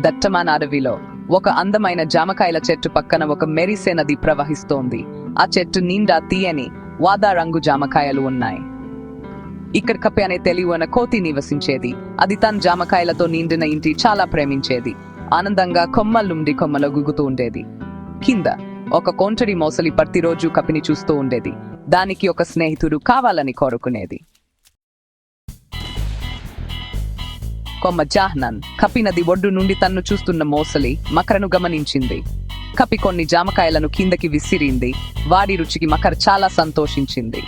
దట్టమాన అడవిలో ఒక అందమైన జామకాయల చెట్టు పక్కన ఒక మెరిసే నది ప్రవహిస్తోంది. ఆ చెట్టు నిండా తీయని వాదా రంగు జామకాయలు ఉన్నాయి. ఇక్కడ కప్పి అనే తెలివైన కోతి నివసించేది. అది తన జామకాయలతో నిండిన ఇంటి చాలా ప్రేమించేది. ఆనందంగా కొమ్మల నుండి కొమ్మలో గుగుతూ ఉండేది. కింద ఒక కొంటడి మోసలి ప్రతిరోజు కపిని చూస్తూ ఉండేది. దానికి ఒక స్నేహితుడు కావాలని కోరుకునేది. కొమ్మ జాహ్నన్. కపి నది ఒడ్డు నుండి తన్ను చూస్తున్న మోసలి మకరను గమనించింది. కపి కొన్ని జామకాయలను కిందకి విసిరింది. వాడి రుచికి మకర్ చాలా సంతోషించింది.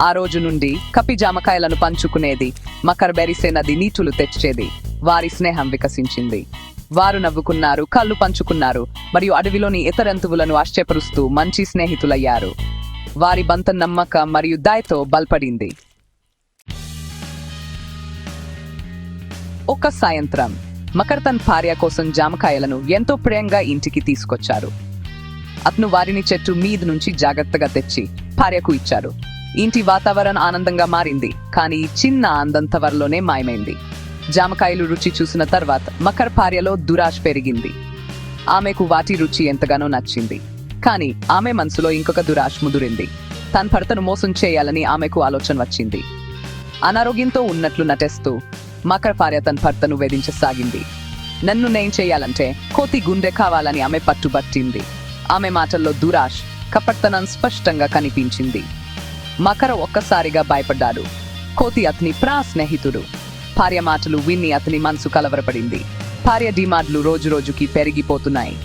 ఆ రోజు నుండి కపి జామకాయలను పంచుకునేది. మకర్ బెరిసే నది నీటులు తెచ్చేది. వారి స్నేహం వికసించింది. వారు నవ్వుకున్నారు కళ్ళు పంచుకున్నారు మరియు అడవిలోని ఇతరంతువులను ఆశ్చర్యపరుస్తూ మంచి స్నేహితులయ్యారు. వారి బంత నమ్మక మరియు దయతో బల్పడింది. ఒక సాయంత్రం. మకర్ తన భార్య కోసం జామకాయలను ఎంతో ప్రేమగా ఇంటికి తీసుకొచ్చారు. అతను వారిని చెట్టు మీద నుంచి జాగ్రత్తగా తెచ్చి భార్యకు ఇచ్చారు. ఇంటి వాతావరణం ఆనందంగా మారింది కానీ చిన్న ఆనందం త్వరలోనే మాయమైంది. జామకాయలు రుచి చూసిన తర్వాత మకర్ భార్యలో దురాశ పెరిగింది. ఆమెకు వాటి రుచి ఎంతగానో నచ్చింది కానీ ఆమె మనసులో ఇంకొక దురాశ ముదురింది. తన భర్తను మోసం చేయాలని ఆమెకు ఆలోచన వచ్చింది. అనారోగ్యంతో ఉన్నట్లు నటిస్తూ మకర్ భార్య తన భర్తను వేధించసాగింది. నన్ను నేను చేయాలంటే కోతి గుండె కావాలని ఆమె పట్టుబట్టింది ఆమె మాటల్లో దురాష్ కపర్తనం స్పష్టంగా కనిపించింది. మకర ఒక్కసారిగా భయపడ్డాడు. కోతి అతని ప్రా స్నేహితుడు. భార్య మాటలు విన్ని అతని మనసు కలవరపడింది. భార్య డిమాండ్లు రోజు రోజుకి పెరిగిపోతున్నాయి.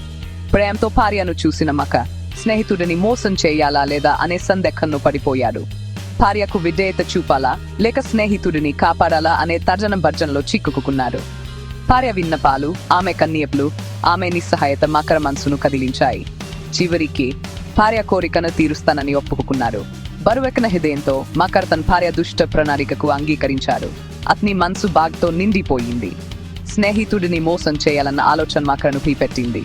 ప్రేమతో భార్యను చూసిన మక స్నేహితుడిని మోసం చేయాలా లేదా అనే సందేహంలో పడిపోయాడు. భార్యకు విధేయత చూపాలా? లేక స్నేహితుడిని కాపాడాలా అనే తర్జన భర్జనలో చిక్కుకున్నారు. భార్య విన్నపాలు ఆమె కన్నీయపులు ఆమె నిస్సహాయత మకర మనసును కదిలించాయి. చివరికి భార్య కోరికను తీరుస్తానని ఒప్పుకున్నారు. బరువెక్కన హృదయంతో మకర్ తన భార్య దుష్ట ప్రణాళికకు అంగీకరించారు. అతని మనసు బాగ్తో నిండిపోయింది. స్నేహితుడిని మోసం చేయాలన్న ఆలోచన మకరను భీపెట్టింది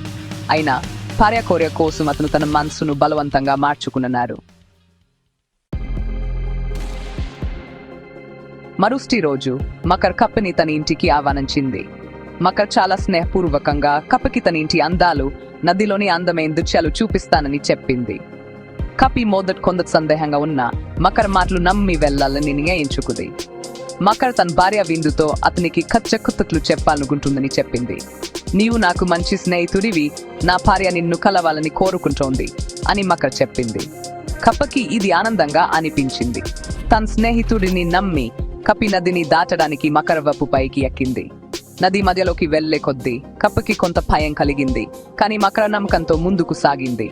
అయినా భార్య కోరిక కోసం అతను తన మనసును బలవంతంగా మార్చుకున్నారు. మరుష్టి రోజు మకర్ కప్పని తన ఇంటికి ఆహ్వానించింది. మకర్ చాలా స్నేహపూర్వకంగా కప్పకి తన ఇంటి అందాలు నదిలోని అందమైన దృశ్యాలు చూపిస్తానని చెప్పింది. కపి మొదట్ కొందరు సందేహంగా ఉన్న మకర్ మాటలు నమ్మి వెళ్ళాలని నిర్ణయించుకుంది మకర్ తన భార్య విందుతో అతనికి కచ్చకుత్తలు చెప్పాలనుకుంటుందని చెప్పింది. నీవు నాకు మంచి స్నేహితుడివి నా భార్య నిన్ను కలవాలని కోరుకుంటోంది అని మకర్ చెప్పింది. కప్పకి ఇది ఆనందంగా అనిపించింది. తన స్నేహితుడిని నమ్మి కపి నదిని దాటడానికి మకరవపు పైకి ఎక్కింది. నది మధ్యలోకి వెళ్ళే కొద్దీ కప్పకి కొంత భయం కలిగింది కానీ మకర నమ్మకంతో ముందుకు సాగింది.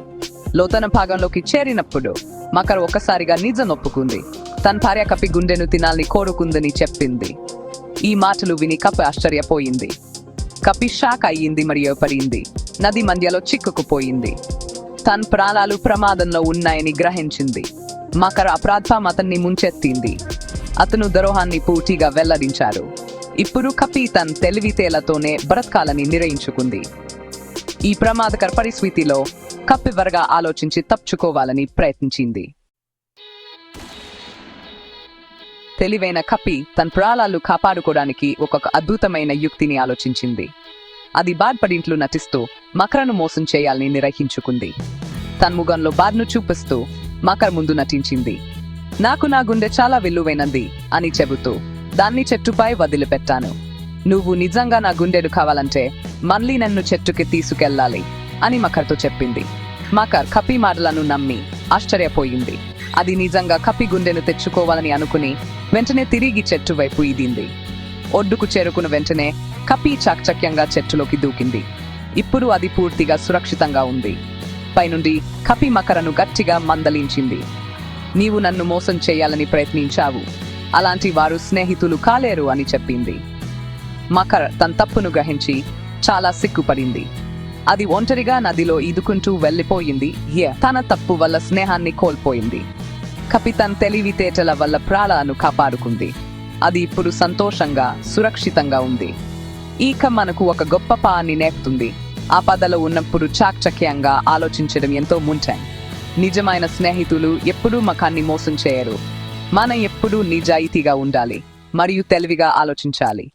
లోతన భాగంలోకి చేరినప్పుడు మకర్ ఒక్కసారిగా నిజం ఒప్పుకుంది తన భార్య కపి గుండెను తినాలని కోరుకుందని చెప్పింది. ఈ మాటలు విని కప్ప ఆశ్చర్యపోయింది. కపి షాక్ అయ్యింది మరియు పడింది నది మధ్యలో చిక్కుకుపోయింది. తన ప్రాణాలు ప్రమాదంలో ఉన్నాయని గ్రహించింది. మకర అపరాధ మతన్ని ముంచెత్తింది. అతను ద్రోహాన్ని పూర్తిగా వెల్లడించారు. ఇప్పుడు కపి తన తెలివితేలతోనే బ్రతకాలని నిర్ణయించుకుంది. ఈ ప్రమాదకర పరిస్థితిలో కప్పివరగా ఆలోచించి తప్పుకోవాలని ప్రయత్నించింది. తెలివైన కపి తన ప్రాణాలు కాపాడుకోవడానికి ఒక అద్భుతమైన యుక్తిని ఆలోచించింది. అది బాధపడింట్లు నటిస్తూ మకరను మోసం చేయాలని నిర్వహించుకుంది తన ముఖంలో బాధను చూపిస్తూ మకర్ ముందు నటించింది. నాకు నా గుండె చాలా విలువైనది అని చెబుతూ దాన్ని చెట్టుపై వదిలిపెట్టాను. నువ్వు నిజంగా నా గుండెడు కావాలంటే మళ్ళీ నన్ను చెట్టుకి తీసుకెళ్ళాలి అని మకర్తో చెప్పింది. మకర్ కపి మాటలను నమ్మి ఆశ్చర్యపోయింది. అది నిజంగా కపి గుండెను తెచ్చుకోవాలని అనుకుని వెంటనే తిరిగి చెట్టు వైపు ఈదింది. ఒడ్డుకు చేరుకున్న వెంటనే కపి చాకచక్యంగా చెట్టులోకి దూకింది. ఇప్పుడు అది పూర్తిగా సురక్షితంగా ఉంది. పైనుండి కపి మకరను గట్టిగా మందలించింది. నీవు నన్ను మోసం చేయాలని ప్రయత్నించావు. అలాంటి వారు స్నేహితులు కాలేరు అని చెప్పింది. మకర్ తన తప్పును గ్రహించి చాలా సిగ్గుపడింది. అది ఒంటరిగా నదిలో ఈదుకుంటూ వెళ్ళిపోయింది. ఏ తన తప్పు వల్ల స్నేహాన్ని కోల్పోయింది. కపితన్ తెలివితేటల వల్ల ప్రాణాలను కాపాడుకుంది. అది ఇప్పుడు సంతోషంగా సురక్షితంగా ఉంది. ఈక మనకు ఒక గొప్ప పాన్ని నేర్పుతుంది. ఆ పదలో ఉన్నప్పుడు చాక్చక్యంగా ఆలోచించడం ఎంతో ముంచాయి నిజమైన స్నేహితులు ఎప్పుడూ మకాన్ని మోసం చేయరు. మనం ఎప్పుడూ నిజాయితీగా ఉండాలి మరియు తెలివిగా ఆలోచించాలి.